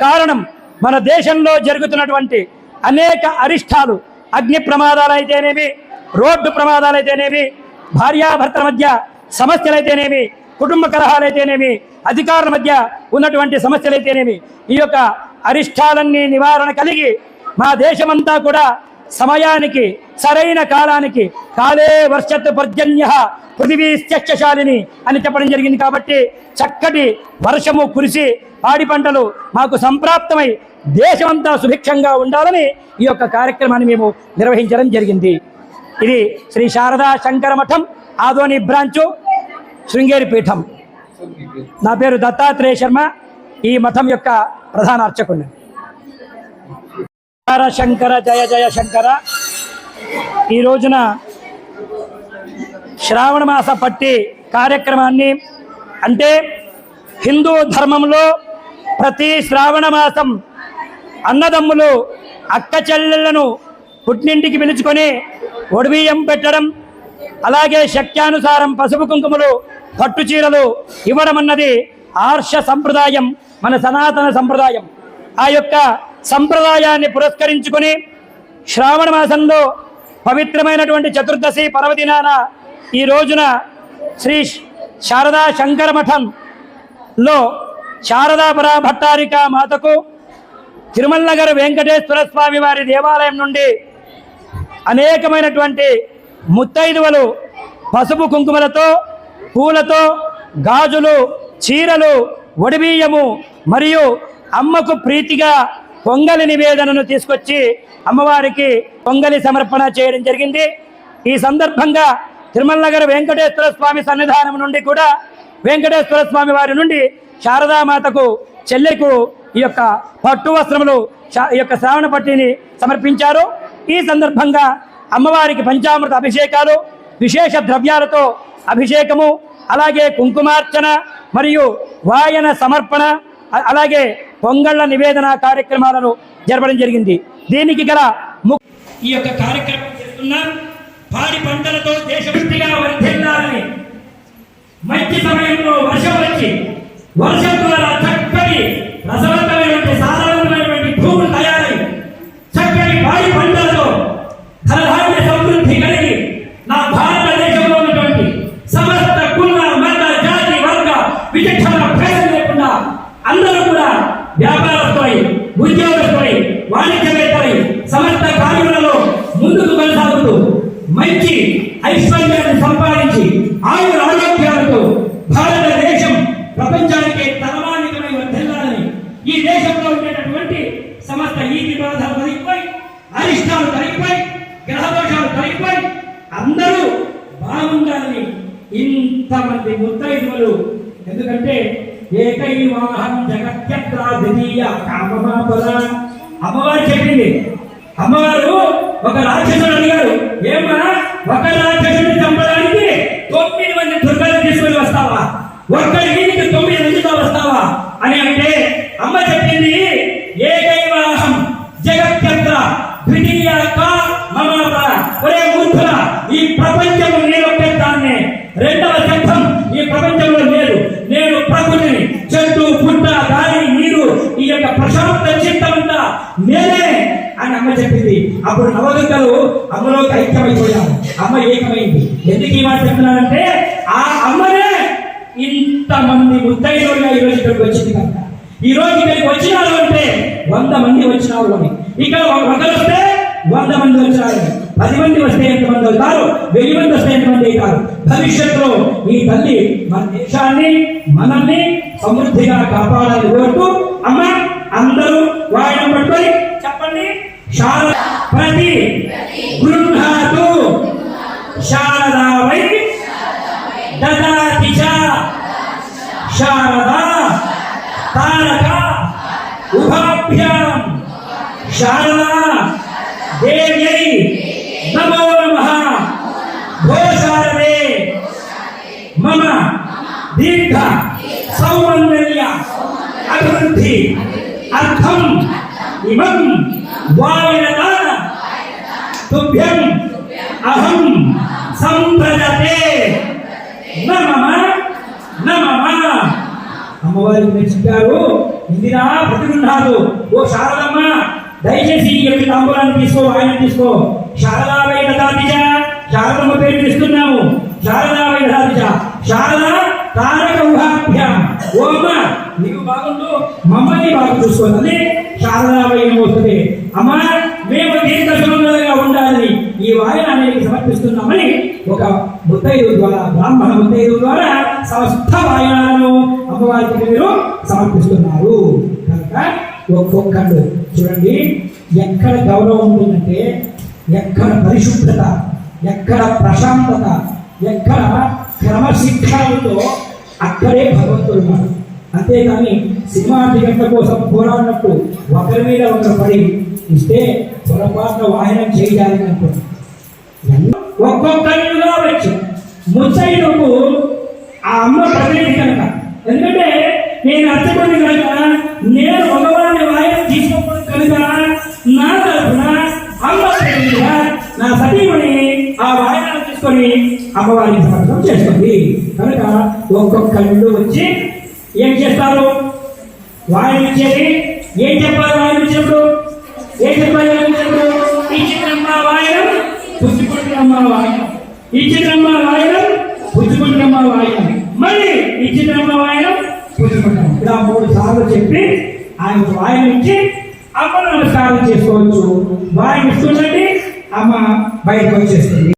కారణం మన దేశంలో జరుగుతున్నటువంటి అనేక అరిష్టాలు అగ్ని ప్రమాదాలు అయితేనేవి రోడ్డు ప్రమాదాలు అయితేనేవి భార్యాభర్తల మధ్య సమస్యలైతేనేమి కుటుంబ కలహాలైతేనేమి అధికారుల మధ్య ఉన్నటువంటి సమస్యలైతేనేమి ఈ యొక్క అరిష్టాలన్నీ నివారణ కలిగి మా దేశమంతా కూడా సమయానికి సరైన కాలానికి కాలే వర్షత్ పర్జన్య పృథివీ త్యక్షశాలిని అని చెప్పడం జరిగింది కాబట్టి చక్కటి వర్షము కురిసి పాడి పంటలు మాకు సంప్రాప్తమై దేశమంతా సుభిక్షంగా ఉండాలని ఈ యొక్క కార్యక్రమాన్ని మేము నిర్వహించడం జరిగింది. ఇది శ్రీ శారదా శంకర మఠం ఆదోని బ్రాంచు శృంగేరి పీఠం. నా పేరు దత్తాత్రేయ శర్మ. ఈ మఠం యొక్క ప్రధాన అర్చకుడిని శంకర శంకర జయ జయ శంకర. ఈ రోజున శ్రావణ మాస పట్టి కార్యక్రమాన్ని అంటే హిందూ ధర్మంలో ప్రతి శ్రావణ మాసం అన్నదమ్ములు అక్క చెల్లెళ్ళను పుట్టింటికి పిలుచుకొని ఒడిబియ్యం పెట్టడం అలాగే శక్త్యానుసారం పసుపు కుంకుమలు పట్టు చీరలు ఇవ్వడం అన్నది ఆర్ష సంప్రదాయం మన సనాతన సంప్రదాయం. ఆ యొక్క సంప్రదాయాన్ని పురస్కరించుకొని శ్రావణ మాసంలో పవిత్రమైనటువంటి చతుర్దశి పర్వదినాన ఈ రోజున శ్రీ శారదా శంకర మఠంలో శారదాపర భట్టారిక మాతకు తిరుమల నగర్ వెంకటేశ్వర స్వామి వారి దేవాలయం నుండి అనేకమైనటువంటి ముత్తైదువలు పసుపు కుంకుమలతో పూలతో గాజులు చీరలు ఒడిబియ్యము మరియు అమ్మకు ప్రీతిగా పొంగలి నివేదనను తీసుకొచ్చి అమ్మవారికి పొంగలి సమర్పణ చేయడం జరిగింది. ఈ సందర్భంగా తిరుమల నగర వెంకటేశ్వర స్వామి సన్నిధానం నుండి కూడా వెంకటేశ్వర స్వామి వారి నుండి శారదామాతకు చెల్లెకు ఈ యొక్క పట్టు వస్త్రములు ఈ యొక్క శ్రావణ పట్టిని సమర్పించారు. ఈ సందర్భంగా అమ్మవారికి పంచామృత అభిషేకాలు విశేష ద్రవ్యాలతో అభిషేకము అలాగే కుంకుమార్చన మరియు వాయన సమర్పణ అలాగే పొంగళ్ళ నివేదన కార్యక్రమాలను జరపడం జరిగింది. దీనికి గల ఈ యొక్క కార్యక్రమం చేస్తున్న పాడి పంటలతో దేశభక్తిగా వర్ధిల్లాలని మంచి సమయంలో వర్షం వచ్చి వర్షం ద్వారా చక్కటి రసవంతమైనటువంటి సాధారణమైనటువంటి భూములు తయారై చక్కటి పాడి పంటలతో ధనధాన్య సమృద్ధి కలిగి నా భారతదేశంలో ఉన్నటువంటి సమస్త కుల మత జాతి వర్గ విచక్షణ భేదం లేకుండా అందరూ కూడా వ్యాపారస్తులై ఉద్యోగస్తులై వాణిజ్యవేత్తలై సమస్త కార్యములలో ముందుకు కొనసాగుతూ మంచి ఐశ్వర్యాన్ని సంపాదించి ఆయుర ఆరోగ్యాలతో భారతదేశం ప్రపంచానికి తలమానికమై వర్ధిల్లాలని ఈ దేశంలో ఉండేటటువంటి సమస్త ఈ వివాదాలు తొలగిపోయి అరిష్టాలు తొలగిపోయి గ్రహదోషాలు తొలగిపోయి అందరూ బాగుండాలని ఇంతమంది ముత్తైదువులు. ఎందుకంటే ఏకైవాహం జగత్యత్ర ద్వితీయ కామమాపద. అమ్మవారు చెప్పింది. అమ్మవారు ఒక రాక్షసుడు అడిగారు. ఏమా ఒక రాక్షసుడిని చంపడానికి తొమ్మిది మంది దుర్గలు తీసుకొని వస్తావా? ఒక్కడి వీధికి తొమ్మిది మందితో వస్తావా? అని అంటే అమ్మ చెప్పింది అప్పుడు నవదుర్గలు అమ్మలో ఐక్యమైపోయారు. అమ్మ ఏకమైంది. ఎందుకు ఈ మాట చెప్తున్నానంటే ఆ అమ్మనే ఇంతమంది ముత్తైదులుగా ఈ రోజు ఇక్కడికి వచ్చింది కనుక ఈ రోజు ఇక్కడికి వచ్చినారు అంటే వంద మంది వచ్చినారు అని ఇక్కడ ఒకరు వస్తే వంద మంది వచ్చారు పది మంది వస్తే ఎంతమంది అవుతారు? వెయ్యి మంది వస్తే ఎంతమంది అవుతారు? భవిష్యత్తులో ఈ తల్లి మన దేశాన్ని మనల్ని సమృద్ధిగా కాపాడాలని కోరుతూ అమ్మ అందరూ వాయనం పట్టుకొని చెప్పండి. శారద प्रति गृह्णातु शारदा वै ददाति च शारदा तारका उभाभ्यां शारदा देव्यै नमो नमः। भो शारदे। मम दीर्घ सौमन्वल्य अभिवृद्धि। अर्थम इमं वायनता ఇమం వాయునదాన తుభ్యం అహం సంప్రజతే నమమ నమమ. అమ్మవారికి మీరు చెప్పారు ఇందిరా ప్రతిగృహాలు ఓ శారదమ్మ దయచేసి ఈ యొక్క తాంబూలాన్ని తీసుకో ఆయన తీసుకో. శారదావై దాదిజ శారదమ్మ పేరు పిలుస్తున్నాము శారదావై దాదిజ శారద తారక ఊహాభ్యాం ఓ అమ్మ నీకు బాగుండు. మమ్మల్ని బాగా చూసుకోవాలి శారదావై వస్తుంది అమ్మ మేము దీర్ఘ సుమంగళంగా ఉండాలని ఈ వాయనానికి సమర్పిస్తున్నామని ఒక ముత్తైదు ద్వారా బ్రాహ్మణ ముత్తైదు ద్వారా సమస్త వాయనాలను అమ్మవారికి మీరు సమర్పిస్తున్నారు. కనుక ఒక్కొక్కళ్ళు చూడండి ఎక్కడ గౌరవం ఉంటుందంటే ఎక్కడ పరిశుభ్రత ఎక్కడ ప్రశాంతత ఎక్కడ క్రమశిక్షణతో అక్కడే భగవంతుడు ఉన్నాడు. అంతేకాని సినిమా టికెట్ల కోసం పోరాడినట్టు ఒకరి మీద ఒకరు పడి ఇస్తే పొరపాటున వాహనం చేయాలి అనుకుంటున్నాను ఒక్కొక్కరిగా వచ్చు. ముచ్చయ్యకు ఆ అమ్మ ప్రతినిధి కనుక. ఎందుకంటే నేను అర్థపడి కనుక నేను మగవాడిని వాయిదా తీసుకోకూడదు కనుక నా తరఫున అమ్మ ప్రతినిధిగా నా సతీమణి ఆ వాయిదాలు తీసుకొని అమ్మవారిని సమర్థం చేస్తుంది. కనుక ఒక్కొక్క ఇల్లు వచ్చి ఏం చేస్తారు? వాయిదా ఇచ్చేది? ఏం చెప్పాలి వాయిదా ఇచ్చినప్పుడు? ఏం చెప్పాలి? పుచ్చుకుంటున్నమ్మ వాయినం ఇచ్చినమ్మ వాయినం పుచ్చుకుంటున్నమ్మ వాయినం మళ్ళీ ఇచ్చినమ్మ వాయినం పుచ్చుకుంటాం ఇలా మూడు సార్లు చెప్పి ఆయన వాయన ఇచ్చి అమ్మ నమస్కారం చేసుకోవచ్చు. వాయిన ఇస్తుందండి అమ్మ బయటకు వచ్చేస్తుంది.